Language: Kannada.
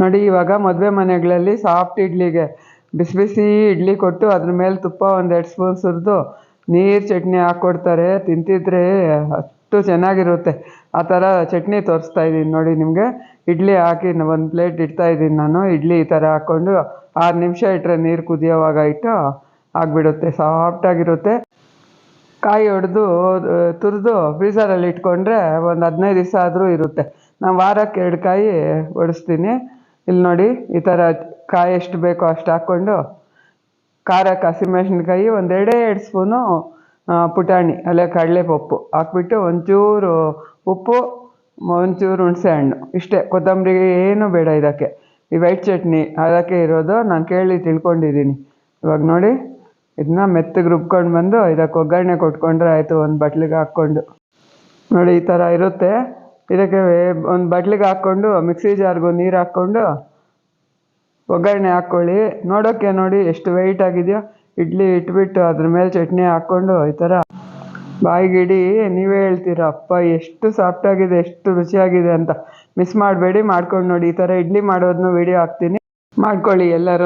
ನೋಡಿ, ಇವಾಗ ಮದುವೆ ಮನೆಗಳಲ್ಲಿ ಸಾಫ್ಟ್ ಇಡ್ಲಿಗೆ ಬಿಸಿ ಬಿಸಿ ಇಡ್ಲಿ ಕೊಟ್ಟು ಅದ್ರ ಮೇಲೆ ತುಪ್ಪ ಒಂದೆರಡು ಸ್ಪೂನ್ ಸುರಿದು ನೀರು ಚಟ್ನಿ ಹಾಕ್ಕೊಡ್ತಾರೆ ತಿಂತಿದ್ರೆ ಅಷ್ಟು ಚೆನ್ನಾಗಿರುತ್ತೆ. ಆ ಥರ ಚಟ್ನಿ ತೋರಿಸ್ತಾ ಇದ್ದೀನಿ ನೋಡಿ ನಿಮಗೆ. ಇಡ್ಲಿ ಹಾಕಿ ಒಂದು ಪ್ಲೇಟ್ ಇಡ್ತಾ ಇದ್ದೀನಿ ನಾನು. ಇಡ್ಲಿ ಈ ಥರ ಹಾಕ್ಕೊಂಡು ಆರು ನಿಮಿಷ ಇಟ್ಟರೆ ನೀರು ಕುದಿಯೋವಾಗ ಇಟ್ಟು ಆಗಿಬಿಡುತ್ತೆ. ಸಾಫ್ಟಾಗಿರುತ್ತೆ ಕಾಯಿ ಹೊಡೆದು, ತುರಿದು ಫ್ರೀಝರಲ್ಲಿ ಇಟ್ಕೊಂಡ್ರೆ ಒಂದು ಹದಿನೈದು ದಿವಸ ಆದರೂ ಇರುತ್ತೆ. ನಾನು ವಾರಕ್ಕೆ ಎರಡು ಕಾಯಿ ಒಡಿಸ್ತೀನಿ. ಇಲ್ಲಿ ನೋಡಿ, ಈ ಥರ ಕಾಯಿ ಎಷ್ಟು ಬೇಕೋ ಅಷ್ಟು ಹಾಕ್ಕೊಂಡು ಖಾರಕ್ಕೆ ಹಸಿಮೆಣ್ಸಿನ್ಕಾಯಿ ಒಂದು ಎರಡೇ ಎರಡು ಸ್ಪೂನು ಪುಟಾಣಿ, ಅಲ್ಲೇ ಕಡಲೆಪಪ್ಪು ಹಾಕ್ಬಿಟ್ಟು ಒಂಚೂರು ಉಪ್ಪು, ಒಂಚೂರು ಹುಣಸೆ ಹಣ್ಣು. ಇಷ್ಟೇ ಕೊತ್ತಂಬರಿ ಏನೂ ಬೇಡ ಇದಕ್ಕೆ. ಈ ವೈಟ್ ಚಟ್ನಿ ಅದಕ್ಕೆ ಇರೋದು ನಾನು ಕೇಳಿ ತಿಳ್ಕೊಂಡಿದ್ದೀನಿ. ಇವಾಗ ನೋಡಿ ಇದನ್ನ ಮೆತ್ತಗೆ ರುಬ್ಕೊಂಡು ಬಂದು ಇದಕ್ಕೆ ಒಗ್ಗರಣೆ ಕೊಟ್ಕೊಂಡ್ರೆ ಆಯಿತು ಒಂದು ಬಟ್ಲಿಗೆ ಹಾಕ್ಕೊಂಡು. ನೋಡಿ, ಈ ಥರ ಇರುತ್ತೆ. ಇದಕ್ಕೆ ಒಂದು ಬಟ್ಲಿಗೆ ಹಾಕ್ಕೊಂಡು, ಮಿಕ್ಸಿ ಜಾರ್ಗೆ ನೀರು ಹಾಕ್ಕೊಂಡು, ಒಗ್ಗರಣೆ ಹಾಕ್ಕೊಳ್ಳಿ ನೋಡೋಕ್ಕೆ ನೋಡಿ ಎಷ್ಟು ವೆಯ್ಟ್ ಆಗಿದೆಯೋ. ಇಡ್ಲಿ ಇಟ್ಬಿಟ್ಟು ಅದ್ರ ಮೇಲೆ ಚಟ್ನಿ ಹಾಕ್ಕೊಂಡು ಈ ಥರ ಬಾಯಿಗಿಡಿ ನೀವೇ ಹೇಳ್ತೀರ, ಅಪ್ಪ ಎಷ್ಟು ಸಾಫ್ಟಾಗಿದೆ ಎಷ್ಟು ರುಚಿಯಾಗಿದೆ ಅಂತ. ಮಿಸ್ ಮಾಡಬೇಡಿ, ಮಾಡ್ಕೊಂಡು ನೋಡಿ. ಈ ಥರ ಇಡ್ಲಿ ಮಾಡೋದನ್ನು ವಿಡಿಯೋ ಹಾಕ್ತೀನಿ. ಮಾಡ್ಕೊಳ್ಳಿ ಎಲ್ಲರೂ